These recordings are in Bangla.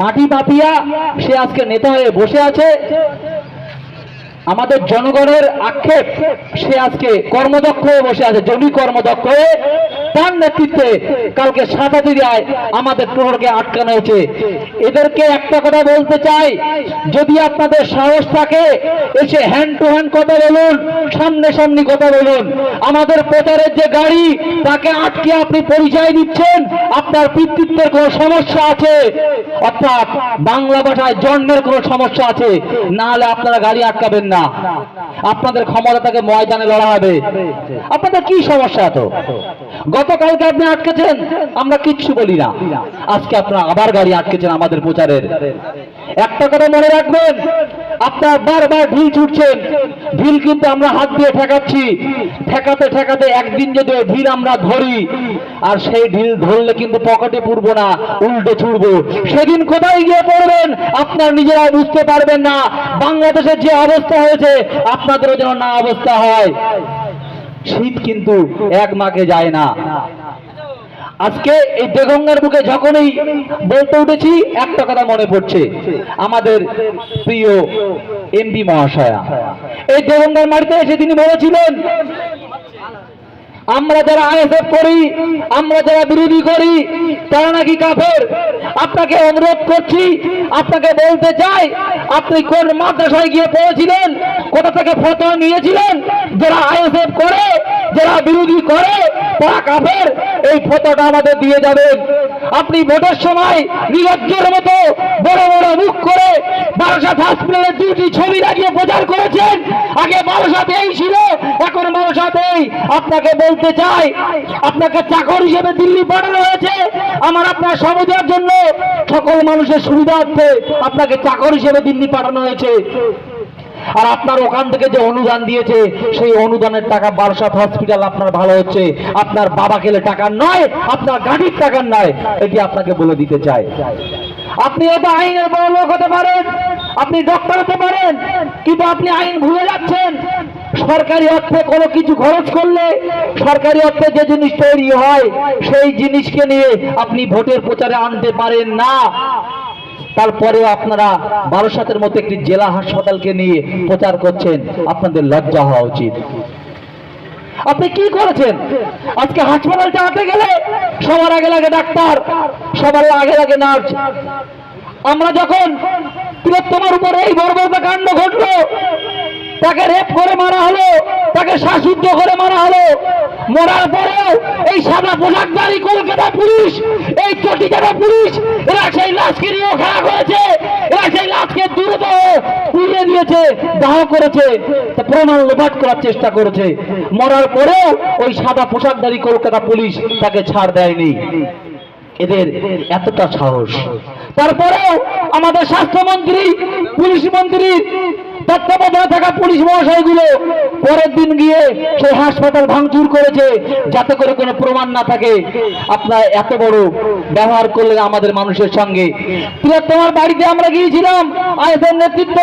মাটি পাপিয়া সে আজকে নেতা হয়ে বসে আছে। আমাদের জনগণের আক্ষেপ, সে আজকে কর্মদক্ষ হয়ে বসে আছে জমি কর্মদক্ষ হয়ে। তার নেতৃত্বে কালকে সাতাদিরায় আমাদের প্রহরকে আটকানো হয়েছে। এদেরকে একটা কথা বলতে চাই, যদি আপনাদের সাহস থাকে, এসে হ্যান্ড টু হ্যান্ড কথা বলুন সামনে সামনি কথা বলুন। আমাদের প্রচারের যে গাড়ি, তাকে আটকে আপনি পরিচয় দিচ্ছেন, আপনার পিতৃত্বের কোনো সমস্যা আছে? অর্থাৎ বাংলা ভাষায় জন্মের কোনো সমস্যা আছে, না হলে আপনারা গাড়ি আটকাবেন না। আপনাদের ক্ষমতা থেকে ময়দানে লড়া হবে। আপনাদের কি সমস্যা তো গতকালকে আপনি আটকেছেন, আমরা কিচ্ছু বলি না। আজকে আপনারা আবার গাড়ি আটকেছেন আমাদের প্রচারের। একটা কথা মনে রাখবেন, আপনার বারবার ঢিল ছুটছেন। ঢিল কিন্তু আমরা হাত দিয়ে ঠেকাচ্ছি। ঠেকাতে ঠেকাতে একদিন যদি ওই ঢিল আমরা ধরি, আর সেই ঢিল ধরলে কিন্তু পকেটে পুরবো না, উল্টে ছুড়বো সেদিন কোথায় গিয়ে পড়বেন, আপনার নিজেরা বুঝতে পারবেন না। বাংলাদেশের যে অবস্থা হয়েছে আপনাদেরও যেন না অবস্থা হয়। শীত কিন্তু এক মাকে যায় না। আজকে এই বেগঙ্গার বুকে যখনই বলতে উঠেছি, একটা কথা মনে পড়ছে। আমাদের প্রিয় এমপি মহাশয়া। এই দেগঙ্গার মাটিতে এসে তিনি বলেছিলেন আমরা যারা আইএসএফ করি, আমরা যারা বিরোধী করি, তারা নাকি কাফের? আপনাকে অনুরোধ করছি, আপনাকে বলতে চাই, আপনি কোন মাদ্রাসায় গিয়ে পড়েছিলেন? কোথা থেকে ফটো নিয়েছিলেন? যারা আইএসএফ করে, যারা বিরোধী করে, তারা কাফের। এই ফটোটা আমাদের দিয়ে যাবেন। আপনি ভোটের সময় নিরজ্জের মতো বড় বড় মুখ করে বারাসাত হসপিটালের দুটি ছবি লাগিয়ে প্রচার করেছেন। আগে বারাসাত ছিল, এখন বারাসাত আপনাকে বলতে চাই, আপনাকে চাকর হিসেবে দিল্লি পাঠানো হয়েছে। আমার আপনার সমুদ্রের জন্য সকল মানুষের সুবিধার্থে আপনাকে চাকর হিসেবে দিল্লি পাঠানো হয়েছে। আর আপনার ওখান থেকে যে অনুদান দিয়েছে, সেই অনুদানের টাকা বারসাত হসপিটাল আপনার ভালো হচ্ছে। আপনার বাবা খেলে টাকার নয়, আপনার গাড়ির টাকার নয়, এটি আপনাকে বলে দিতে চাই। আপনি হয়তো আইনের বড় লোক হতে পারেন, আপনি ডক্টর হতে পারেন, কিন্তু আপনি আইন ভুলে যাচ্ছেন। সরকারি অর্থে কোনো কিছু খরচ করলে, সরকারি অর্থে যে জিনিস তৈরি হয়, সেই জিনিসকে নিয়ে আপনি ভোটের প্রচারে আনতে পারেন না। তারপরেও আপনারা বারোসাতের মতো একটি জেলা হাসপাতালকে নিয়ে প্রচার করছেন। আপনাদের লজ্জা হওয়া উচিত। আপনি কি করেছেন? আজকে হাসপাতাল চালাতে গেলে সবার আগে লাগে ডাক্তার, সবার আগে লাগে নার্স। আমরা যখন তিলোত্তমার উপরে এই বর্বরতা কাণ্ড ঘটলো তাকে রেপ করে মারা হলো, তাকে শ্বাসুদ্ধ করে মারা হলো। মরার পরেও এই সাদা পোশাকধারী কলকাতা পুলিশ, এই চটি চটিচাটা পুলিশ, এরা সেই লাশকে নিয়েও খেলা করেছে, এরা সেই লাশকে দ্রুত পুড়িয়ে দিয়েছে দাহ করেছে প্রমাণ লোপাট করার চেষ্টা করেছে। মরার পরেও ওই সাদা পোশাকধারী কলকাতা পুলিশ তাকে ছাড় দেয়নি। এদের এতটা সাহস। তারপরেও আমাদের স্বাস্থ্যমন্ত্রী, পুলিশ তত্ত্বাবধানে থাকা পুলিশ মহাশয়গুলো পরের দিন গিয়ে সেই হাসপাতাল ভাঙচুর করেছে, যাতে করে কোনো প্রমাণ না থাকে। আপনার এত বড় ব্যবহার করলেন আমাদের মানুষের সঙ্গে। তোমার বাড়িতে আমরা গিয়েছিলাম আয়তের নেতৃত্ব,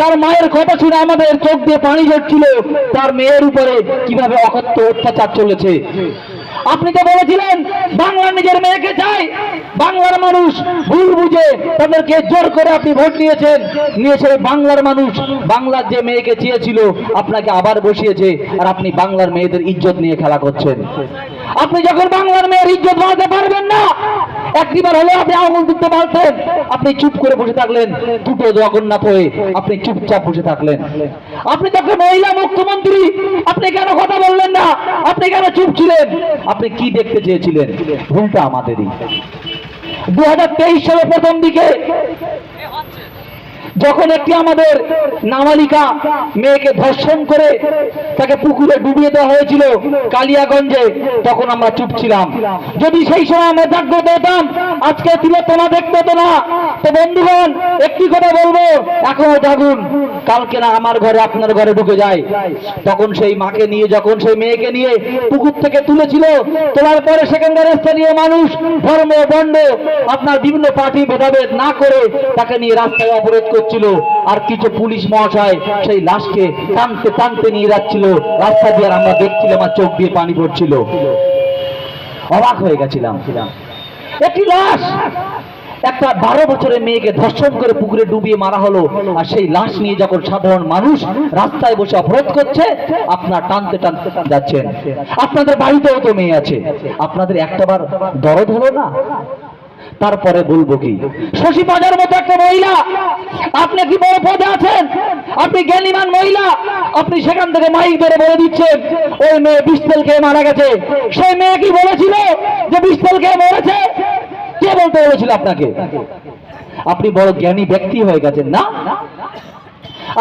তার মায়ের কথা শুনে আমাদের চোখ দিয়ে পানি ঝরছিল, তার মেয়ের উপরে কীভাবে অকথ্য অত্যাচার চলেছে। আপনি তো বলেছিলেন, বাংলার নিজের মেয়েকে চাই। বাংলার মানুষ ভুল বুঝে তাদেরকে জোর করে আপনি ভোট নিয়েছেন নিয়েছে বাংলার মানুষ। বাংলার যে মেয়েকে চেয়েছিল, আপনাকে আবার বসিয়েছে আর আপনি বাংলার মেয়েদের ইজ্জত নিয়ে খেলা করছেন। আপনি যখন বাংলার মেয়ের ইজ্জত বাড়াতে পারবেন না একটিবার হলে আপনি আঙুল দিতে পারতেন। আপনি চুপ করে বসে থাকলেন, দুটো জগন্নাথ হয়ে আপনি চুপচাপ বসে থাকলেন। আপনি তখন মহিলা মুখ্যমন্ত্রী, আপনি কেন কথা আপনি কেন চুপ ছিলেন? আপনি কি দেখতে চেয়েছিলেন? ভুলটা আমাদেরই। দুই হাজার তেইশ সালে প্রথম দিকে যখন একটি আমাদের নাবালিকা মেয়েকে ধর্ষণ করে তাকে পুকুরে ডুবিয়ে দেওয়া হয়েছিল কালিয়াগঞ্জে, তখন আমরা চুপ ছিলাম। যদি সেই সময় আমরা জাগ্রত হতাম, আজকে তিলোত্তমা দেখতে হতো না। তো বন্ধুগণ, একটি কথা বলব, এখনও জাগুন, কালকে না আমার ঘরে আপনার ঘরে ঢুকে যায়। তখন সেই মাকে নিয়ে, যখন সেই মেয়েকে নিয়ে পুকুর থেকে তুলেছিল, তোলার পরে সেখানকার স্থানীয় মানুষ, ধর্ম বন্ড আপনার বিভিন্ন পার্টি ভেদাভেদ না করে তাকে নিয়ে রাস্তায় অবরোধ করছিল আর কিছু পুলিশ মহাশয়, সেই লাশকে টানতে টানতে নিয়ে যাচ্ছিল। রাস্তা দিয়ে আমরা দেখছিলাম আর চোখ দিয়ে পানি পড়ছিল। অবাক হয়ে গেছিলাম। একটি লাশ! একটা বারো বছরের মেয়েকে ধর্ষণ করে পুকুরে ডুবিয়ে মারা হলো। আর সেই লাশ নিয়ে যখন সাধারণ মানুষ রাস্তায় বসে অবরোধ করছে, আপনার টানতে টানতে যাচ্ছেন। আপনাদের বাড়িতেও তো মেয়ে আছে। আপনাদের একটা বার দরদ হলো না? তারপরে বলব কি? শশী বাজার মতো একটা মহিলা, আপনি কি বড় পদে আছেন? আপনি জ্ঞানীমান মহিলা, আপনি সেখান থেকে মাইক ধরে বলে দিচ্ছেন, ওই মেয়ে বিস্তল খেয়ে মারা গেছে। সেই মেয়ে কি বলেছিল যে বিস্তল খেয়ে মরেছে? কে বলতে বলেছিল আপনাকে? আপনি বড় জ্ঞানী ব্যক্তি হয়ে গেছেন না?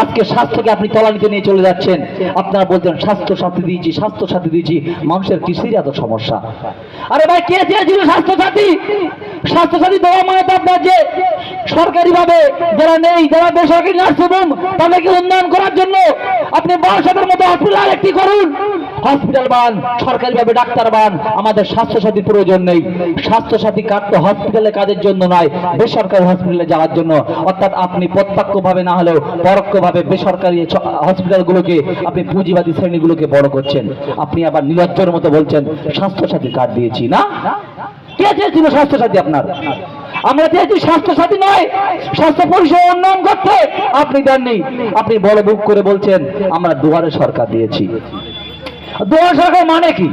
আজকে স্বাস্থ্যকে আপনি তলানিতে নিয়ে চলে যাচ্ছেন। আপনারা বলছেন স্বাস্থ্য সাথী দিয়েছি, স্বাস্থ্য সাথী দিয়েছি, মানুষের কিসের এত সমস্যা? আরে ভাই, কে চেয়েছিল স্বাস্থ্য সাথী? স্বাস্থ্য সাথী দেওয়া মানে তো আপনার যে সরকারি ভাবে যারা নেই, যারা বেসরকারি নার্সিংহোম, তাদেরকে উন্নয়ন করার জন্য আপনি বারাসাতের মতো হসপিটাল একটি করুন। হসপিটাল বান সরকারি ভাবে ডাক্তার বান, আমাদের স্বাস্থ্য সাথী প্রয়োজন নেই। স্বাস্থ্য সাথী কার্ড তো হসপিটালে কাজের জন্য নয়, বেসরকারি হসপিটালে যাওয়ার জন্য। অর্থাৎ আপনি প্রত্যক্ষভাবে না হলেও পরোক্ষভাবে বেসরকারি হসপিটালগুলোকে আপনি পুঁজিবাদী শ্রেণীগুলোকে বড় করছেন। আপনি আবার নিরজ্জর মতো বলছেন স্বাস্থ্য সাথী কার্ড দিয়েছি। না? কে চেয়েছিল স্বাস্থ্য সাথী আপনার? আমরা চেয়েছি স্বাস্থ্য সাথী নয়, স্বাস্থ্য পরিষেবা উন্নয়ন করতে। আপনি দেননি। আপনি বড় বুক করে বলছেন, আমরা দুয়ারে সরকার দিয়েছি। দুয়ারে সরকার মানে কি?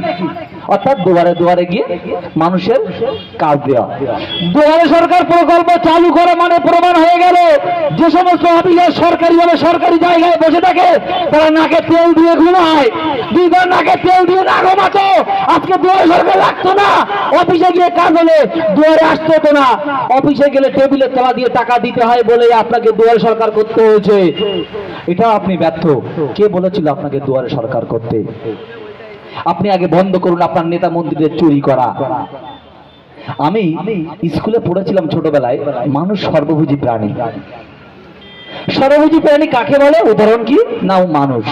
অর্থাৎ দুয়ারে দুয়ারে গিয়ে মানুষের কাজ দেওয়া। দুয়ারে সরকার প্রকল্প চালু করা মানে প্রমাণ হয়ে গেল, যে সমস্ত অফিসার সরকারি ভাবে সরকারি জায়গায় বসে থাকে, তারা নাকে তেল দিয়ে ঘুমায়। দুইবার নাকে তেল দিয়ে না ঘুমাতো, আজকে দুয়ারে সরকার লাগতো না। অফিসে গিয়ে কাজ হলে দুয়ারে আসতে হতো না। অফিসে গেলে টেবিলে তলা দিয়ে টাকা দিতে হয় বলে আপনাকে দুয়ারে সরকার করতে হয়েছে। এটা আপনি ব্যর্থ। কে বলেছিল আপনাকে দুয়ারে সরকার করতে? আপনি আগে বন্ধ করুন আপনার নেতা মন্ত্রীদের চুরি করা। আমি স্কুলে পড়েছিলাম ছোটবেলায়, মানুষ সর্বভুজি প্রাণী। সর্বভুজি প্রাণী কাকে বলে? উদাহরণ কি? না মানুষ।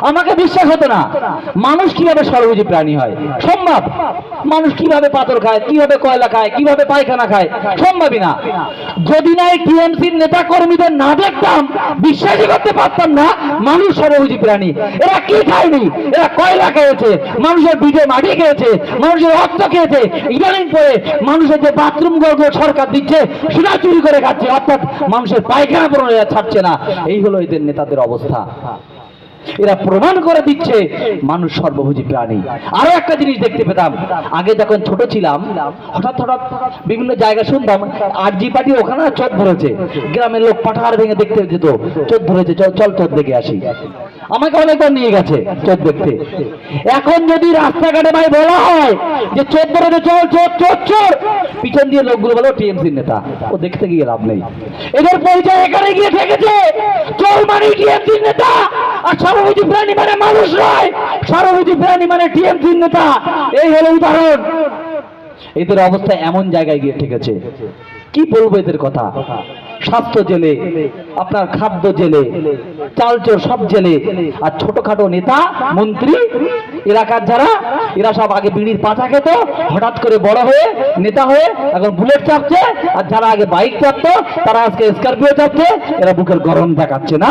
আমাকে বিশ্বাস হতো না। মানুষ কীভাবে সর্বভুজি প্রাণী হয়? সম্ভব। মানুষ কীভাবে পাথর খায়? কীভাবে কয়লা খায়? কীভাবে পায়খানা খায়? সম্ভবই না। যদি না এই টিএমসির নেতা কর্মীদের না দেখতাম, বিশ্বাসই করতে পারতাম না, মানুষ সর্বভুজি প্রাণী। এরা কি খায়নি? এরা কয়লা খেয়েছে? মানুষের বিজে মাটি খেয়েছে? মানুষের রক্ত খেয়েছে? ইদানিং পরে মানুষের যে বাথরুমগুলো সরকার দিচ্ছে, সেটা চুরি করে খাচ্ছে। অর্থাৎ মানুষের পায়খানা পরে এরা ছাড়ছে না, এই হলো এদের নেতাদের অবস্থা। এরা প্রমাণ করে দিচ্ছে, মানুষ সর্বভোজী প্রাণী। আরও একটা জিনিস দেখতে পেতাম। আগে যখন ছোট ছিলাম, হঠাৎ হঠাৎ বিভিন্ন জায়গা শুনতাম আর জি পার্টি ওখানে চট ধরেছে। গ্রামের লোক পাঠার ভেঙে দেখতে যেত চোখ ধরেছে, চল চল দেখে আসি। আমাকে অনেকবার নিয়ে গেছে চোখ দেখতে। এখন যদি রাস্তাঘাটে ভাই বলা হয় যে চোদ ধরেছে চল চোর চোর চোর পিছন দিয়ে লোকগুলো বলো টিএমসির নেতা, ও দেখতে গিয়ে লাভ নেই। এদের পরিচয় এখানে গিয়ে ঠেকেছে চোর মানে টিএমসির নেতা, আর সর্বভূতি প্রাণী মানে মানুষ নয়। সর্বভূতি প্রাণী মানে টিএমসির নেতা। এই হলো উদাহরণ। এদের অবস্থা এমন জায়গায় গিয়ে ঠেকেছে। কি বলব এদের কথা? স্বাস্থ্য জেলে আপনার খাদ্য জেলে চালচোর সব জেলে আর ছোটখাটো নেতা, মন্ত্রী, এলাকার যারা, এরা সব আগে বিড়ির পাতা খেত, হঠাৎ করে বড় হয়ে নেতা হয়ে এখন বুলেট চাপছে, আর যারা আগে বাইক চাপতো, তারা আজকে স্করপিও চাপছে, এরা বুকের গরম দেখাচ্ছে না?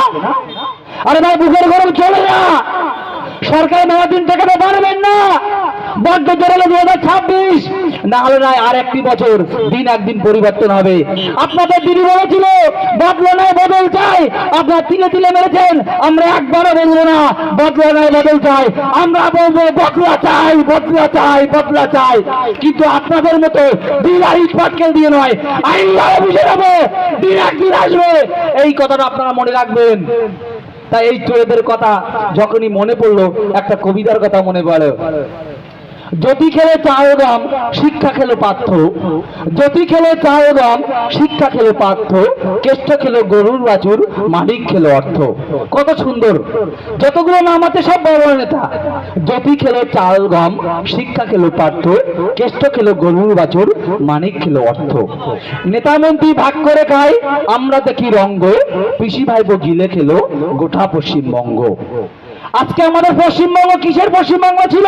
আরে ভাই, বুকের গরম চলে না। সরকার নয় দিন টাকা তো পারবেন না। বড্ড জোরালো দু হাজার ছাব্বিশ। না হলে নয় আর একটি বছর। দিন একদিন পরিবর্তন হবে। আপনাদের দিদি বলেছিল, বদলা নয় বদল চাই। আপনার তিলে তিলে মেরেছেন, আমরা একবারও বলব না। বদলা নয় বদল চাই। আমরা বলব, বদলা চাই বদলা চাই বদলা চাই। কিন্তু আপনাদের মতো বিলাই পাটকেল দিয়ে নয়। আইন বুঝে নেব দিন একদিন আসবে। এই কথাটা আপনারা মনে রাখবেন। তাই এই চোরেদের কথা যখনই মনে পড়ল, একটা কবিতার কথা মনে পড়ে জ্যোতি খেলে চায় দাম শিক্ষা খেলো পার্থ। জ্যোতি খেলে চায় দাম শিক্ষা খেলো পার্থ। কেষ্ট খেলো গরুর বাছুর মালিক খেলো অর্থ। কত সুন্দর। যতগুলো নাম আছে সব বড় নেতা। জ্যোতি খেলো চাল গম শিক্ষা খেলো পার্থ। কেষ্ট খেলো গরুর বাছুর, মানিক খেলো অর্থ। নেতা মন্ত্রী ভাগ করে খায় আমরা দেখি রঙ্গ। পিসি ভাইবো গিলে খেলো গোটা পশ্চিমবঙ্গ। আজকে আমাদের পশ্চিমবঙ্গ কিসের পশ্চিমবঙ্গ ছিল?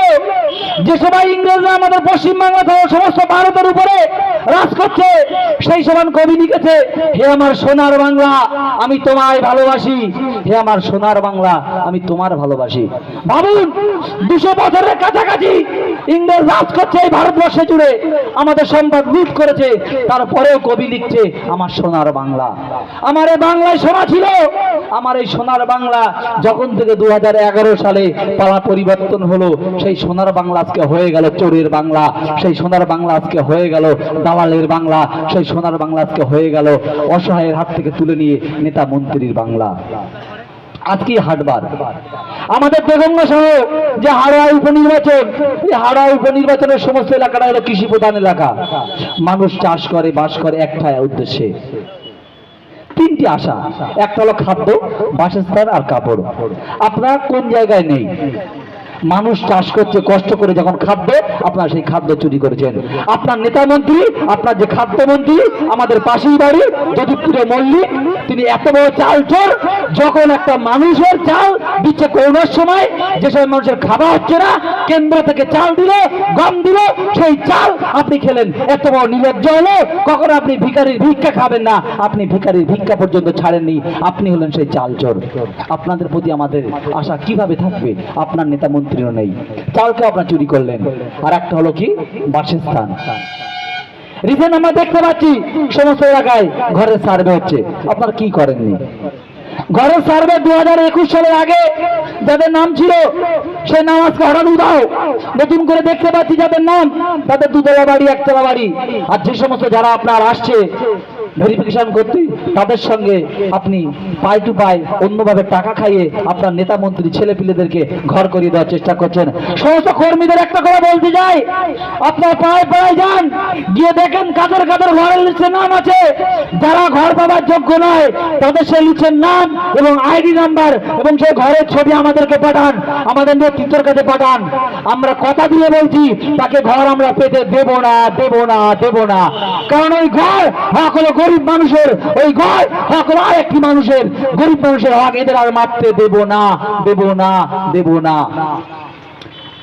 যে সময় ইংরেজরা আমাদের পশ্চিমবঙ্গ সহ সমস্ত ভারতের উপরে রাজ করছে, সেই সমান কবি লিখেছে, হে আমার সোনার বাংলা, আমি তোমায় ভালোবাসি। হে আমার সোনার বাংলা, আমি তোমার ভালোবাসি। ভাবুন, দুশো বছরের কাছাকাছি ইংরেজ রাজ করছে এই ভারতবর্ষে জুড়ে। আমাদের সম্পদ লুট করেছে, তারপরেও কবি লিখছে, আমার সোনার বাংলা। আমার এই বাংলায় সোনা ছিল, আমার এই সোনার বাংলা যখন থেকে দু সালে পালা পরিবর্তন হলো, সেই সোনার বাংলা আজকে হয়ে গেল চোরের বাংলা, সেই সোনার বাংলা আজকে হয়ে গেল দালালের বাংলা, সেই সোনার বাংলা আজকে হয়ে গেল অসহায়ের হাত থেকে তুলে নিয়ে নেতা মন্ত্রীর বাংলা। আজকে হাটবার। আমাদের বেগঙ্গা সহ যে হাড়োয়া উপনির্বাচন, এই হাড়োয়া উপনির্বাচনের সমস্ত এলাকাটা হলো কৃষি প্রধান এলাকা। মানুষ চাষ করে, বাস করে একটাই উদ্দেশ্যে। তিনটি আশা। একটা হলো খাদ্য বাসস্থান আর কাপড়। আপনার কোন জায়গায় নেই? মানুষ চাষ করছে কষ্ট করে যখন খাদ্য, আপনার সেই খাদ্য চুরি করেছেন। আপনার নেতা মন্ত্রী, আপনার যে খাদ্যমন্ত্রী আমাদের পাশেই বাড়ি, যদুপুরে মল্লিক, তিনি এত বড় চাল চোর, যখন একটা মানুষের চাল দিচ্ছে করোনার সময়, যে সময় মানুষের খাওয়া হচ্ছে না, কেন্দ্র থেকে চাল দিল, গম দিল, সেই চাল আপনি খেলেন। এত বড় নির্লজ্জ হলো, কখনো আপনি ভিখারির ভিক্ষা খাবেন না, আপনি ভিখারির ভিক্ষা পর্যন্ত ছাড়েননি, আপনি হলেন সেই চাল চোর। আপনাদের প্রতি আমাদের আশা কীভাবে থাকবে? আপনার নেতা মন্ত্রীও নেই। চালকে আপনার চুরি করলেন। আর একটা হলো কি? বাসস্থান। রিসেন্ট আমরা দেখতে পাচ্ছি সমস্ত এলাকায় ঘরের সার্ভে হচ্ছে। আপনারা কি করেননি? ঘরের সার্ভে দু হাজার একুশ সালের আগে যাদের নাম ছিল সে নাম আজকে হঠাৎ উদাও নতুন করে দেখতে পাচ্ছি যাদের নাম, তাদের দুতলা বাড়ি, একতলা বাড়ি। আর যে সমস্ত যারা আপনার আসছে ভেরিফিকেশন করতে তাদের সঙ্গে আপনি পাই টু পাই অন্যভাবে টাকা খাইয়ে আপনার নেতা মন্ত্রী ছেলে পিলেদেরকে ঘর করিয়ে দেওয়ার চেষ্টা করছেন। সমস্ত কর্মীদের একটা কথা বলতে যাই আপনার পায়ে পায়ে যান। গিয়ে দেখেন কাদের কাদের ঘরের লিস্টে নাম আছে। যারা ঘর পাবার যোগ্য নয়, তাদের সেই লিস্টের নাম এবং আইডি নাম্বার এবং সেই ঘরের ছবি আমাদেরকে পাঠান। আমাদের নেতৃত্বের কাছে পাঠান। আমরা কথা দিয়ে বলছি, তাকে ঘর আমরা পেতে দেব না দেব না দেব না। কারণ ওই ঘর হক হলো গরিব মানুষের, ওই ঘর হক হলো আরেকটি মানুষের। গরিব মানুষের হক এদের আর মারতে দেব না দেব না দেব না।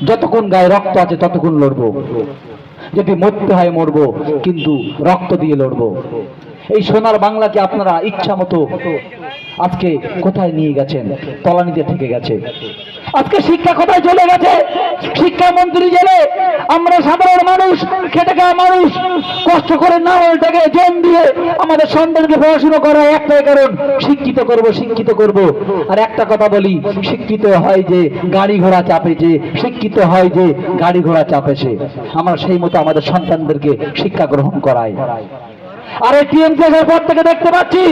যতক্ষণ গায়ে রক্ত আছে, ততক্ষণ লড়বো। যদি মরতে হয়, মরবো, কিন্তু রক্ত দিয়ে লড়বো। এই সোনার বাংলাকে আপনারা ইচ্ছা মতো আজকে কোথায় নিয়ে গেছেন? তলানিতে থেকে গেছে। আজকে শিক্ষা কোথায় চলে গেছে? আমরা সাধারণ মানুষ, খেটে খাওয়া মানুষ, কষ্ট করে না ওইটাকে জেন দিয়ে আমাদের সন্তানকে পড়াশুনো করা একটাই কারণ, শিক্ষিত করব শিক্ষিত করব। আর একটা কথা বলি, শিক্ষিত হয় যে গাড়ি ঘোড়া চাপেছে, শিক্ষিত হয় যে গাড়ি ঘোড়া চাপেছে। আমরা সেই মতো আমাদের সন্তানদেরকে শিক্ষা গ্রহণ করাই। আর এই টিএমসি আসার পর থেকে দেখতে পাচ্ছি।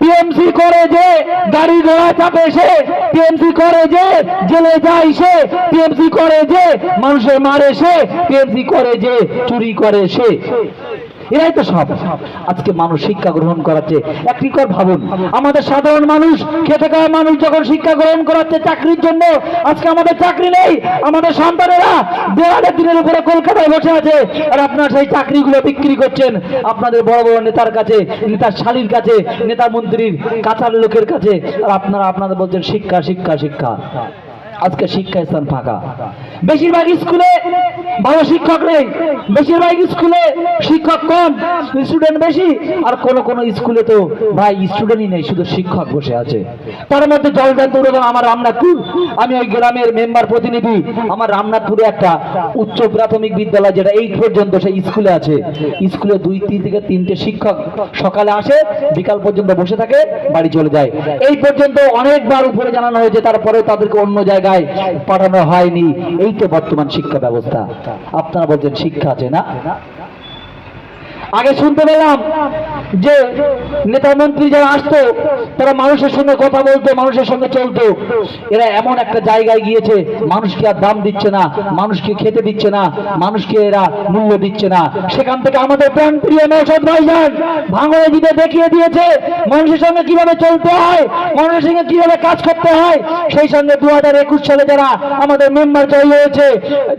টিএমসি করে যে গাড়ি ঘোড়া চাপে সে, টিএমসি করে যে জেলে যায় সে, টিএমসি করে যে মানুষের মারে সে, টিএমসি করে যে চুরি করে সে। এরাই তো সব। আজকে মানুষ শিক্ষা গ্রহণ করাচ্ছে একটি কর ভাবুন, আমাদের সাধারণ মানুষ খেতে খাওয়া মানুষ যখন শিক্ষা গ্রহণ করাচ্ছে চাকরির জন্য, আজকে আমাদের চাকরি নেই, আমাদের সন্তানেরা দেওয়ালের দিনের উপরে কলকাতায় বসে আছে, আর আপনার সেই চাকরিগুলো বিক্রি করছেন। আপনাদের বড় বড় নেতার কাছে নেতার শালীর কাছে, নেতা মন্ত্রীর কাছার লোকের কাছে, আর আপনারা আপনাদের বলছেন শিক্ষা শিক্ষা শিক্ষা। আজকে শিক্ষা স্থান ফাঁকা। বেশিরভাগ স্কুলে ভালো শিক্ষক নেই। বেশিরভাগ স্কুলে শিক্ষক কম স্টুডেন্ট বেশি, আর কোন কোন স্কুলে তো ভাই স্টুডেন্টই নেই, শুধু শিক্ষক বসে আছে। তার মধ্যে জলদান্ত উড়ানো আমার রামনাথপুর। আমি ওই গ্রামের মেম্বার প্রতিনিধি, আমার রামনাথপুরে একটা উচ্চ প্রাথমিক বিদ্যালয় যেটা এইট পর্যন্ত সেই স্কুলে আছে। স্কুলে দুই, তিন থেকে তিনটে শিক্ষক সকালে আসে, বিকাল পর্যন্ত বসে থাকে, বাড়ি চলে যায়। এই পর্যন্ত অনেকবার উপরে জানানো হয়েছে, তারপরে তাদেরকে অন্য জায়গায় পাঠানো হয়নি। এই তো বর্তমান শিক্ষা ব্যবস্থা। আপনারা বলছেন শিক্ষা আছে না? আগে শুনতে পেলাম যে নেতা মন্ত্রী যারা আসতো, তারা মানুষের সঙ্গে কথা বলতো, মানুষের সঙ্গে চলতো। এরা এমন একটা জায়গায় গিয়েছে মানুষকে আর দাম দিচ্ছে না মানুষকে খেতে দিচ্ছে না মানুষকে এরা মূল্য দিচ্ছে না। সেখান থেকে আমাদের প্রাণ প্রিয় নৌসদ ভাইজান ভাঙড়ে দিতে দেখিয়ে দিয়েছে, মানুষের সঙ্গে কীভাবে চলতে হয়, মানুষের সঙ্গে কীভাবে কাজ করতে হয়। সেই সঙ্গে দু হাজার একুশ সালে যারা আমাদের মেম্বার জয়ী হয়েছে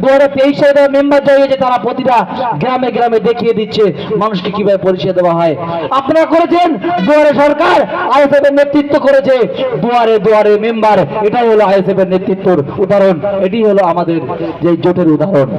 দু হাজার তেইশ সালে যারা মেম্বার জয়ী হয়েছে, তারা প্রতিটা গ্রামে গ্রামে দেখিয়ে দিচ্ছে মানুষকে কীভাবে পরিচয় দেওয়া হয়? আপনারা করেছেন দুয়ারে সরকার আইএসএফ এর নেতৃত্ব করেছে। দুয়ারে দুয়ারে মেম্বার, এটাই হলো আইএসএফ এর নেতৃত্বর উদাহরণ, এটি হলো আমাদের যে জোটের উদাহরণ।